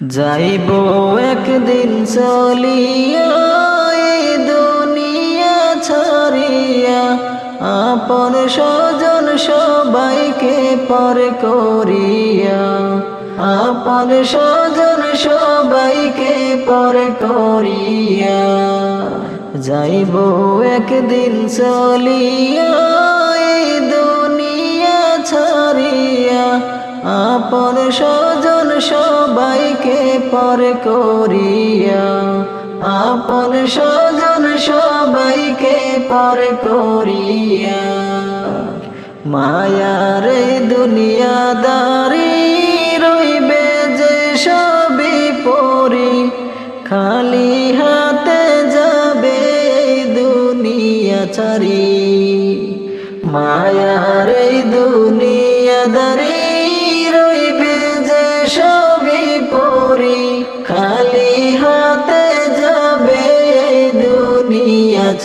যাইব একদিন চলিয়া দুনিয়া ছাড়িয়া, আপন স্বজন সবাইকে পর করিয়া, আপন স্বজন সবাইকে পর করিয়া, যাইব একদিন চলিয়া দুনিয়া ছাড়িয়া, আপন স্বজন সবাইকে পর করিয়া, আপন স্বজন সবাইকে পর করিয়া। মায়ারে দুনিয়াদারি রইবে যে সবই পরি, খালি হাতে যাবে দুনিয়া ছাড়ি। মায়ার এই দুনিয়াদারি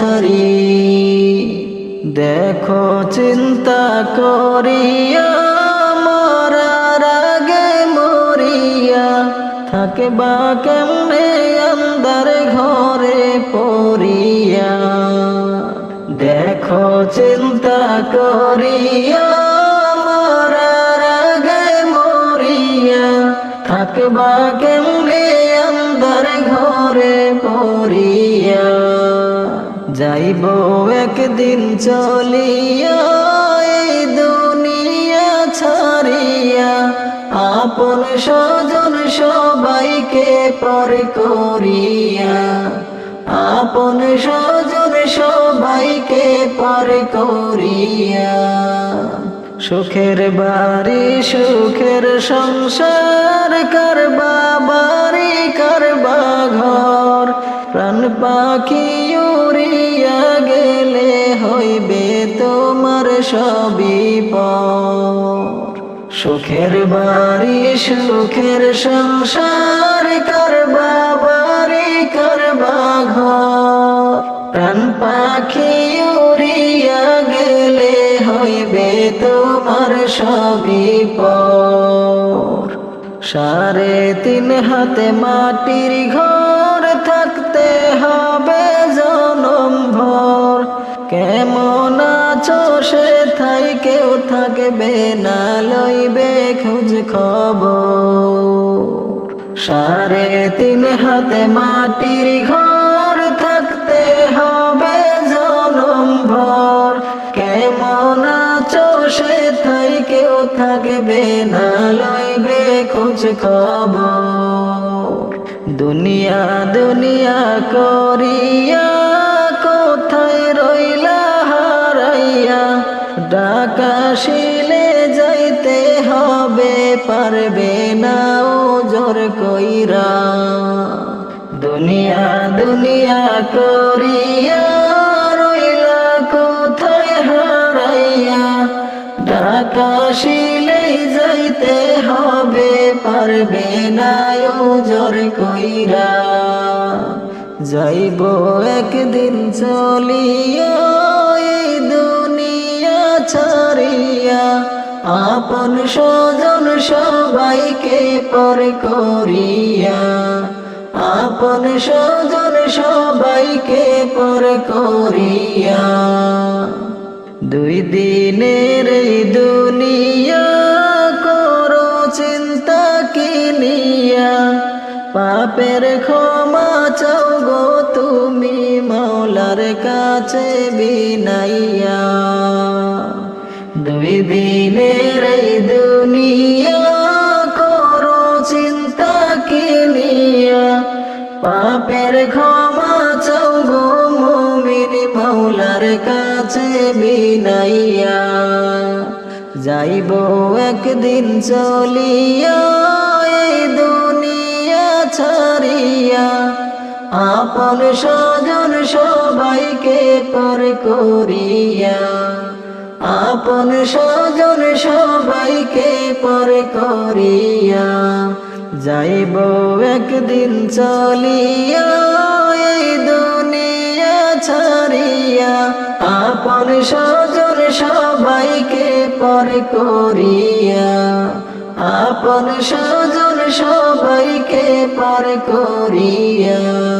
ছাড়ি দেখো, চিন্তা করিয়া মরার আগে মরিয়া। থাকে বা কেমনে আন্দার ঘরে পড়িয়া। দেখো, চিন্তা করিয়া মরার আগে মরিয়া। থাকে বা কেমনে আন্দার ঘরে পড়িয়া। যাইব একদিন চলিয়া এই দুনিয়া ছাড়িয়া। আপন স্বজন সবাইকে পর করিয়া। আপন স্বজন সবাইকে পর করিয়া। সুখের বাড়ি, সুখের সংসার করবা বাড়ি করবা ঘর প্রাণ পাখি উড়িয়া গেলে হইবে তোমার সবই সুখের বাড়ি, সুখের সংসার করবা বাড়ি করবা ঘর প্রাণ পাখি উড়িয়া গেলে হইবে তোমার সবই পর। সাড়ে তিন হাতে মাটির ঘর হবে জনম ভর। কেমন আছো সে থাই কেউ থাকবে না লইবে খোঁজ খবর। সাড়ে তিন হাতে মাটির ঘর থাকতে হবে জনম ভর। কেমন আছো সে থাই কেউ থাকবে না লইবে খোঁজ খবর। দুনিয়া দুনিয়া করিয়া কোথায় রইলা হারাইয়া? ডাকা শিলে যাইতে হবে, পারবে না ও জোর কইরা। দুনিয়া দুনিয়া করিয়া রইলা কোথায় হারাইয়া? ঢাকা যাইতে হবে, পারবে না জোর কইরা। যাইব একদিন চলিয়া এই দুনিয়া ছাড়িয়া। আপন স্বজন সবাইকে পর করিয়া। আপন স্বজন সবাইকে পর করিয়া। দুই দিনের দুনিয়া পাপের ক্ষমা চাও গো তুমি মৌলার কাছে বিনাইয়া। দুই দিনের দুনিয়া করো চিন্তা কিনিয়া পাপের ক্ষমা চাও গো মুমিন মৌলার কাছে বিনাইয়া। যাইব একদিন চলিয়া ছাড়িয়া আপন স্বজন সবাইকে পর করিয়া আপন স্বজন সবাইকে পর করিয়া যাইব একদিন চলিয়া এই দুনিয়া ছাড়িয়া আপন স্বজন সবাইকে পর করিয়া আপন স্বজন সবাইকে পার করিয়া।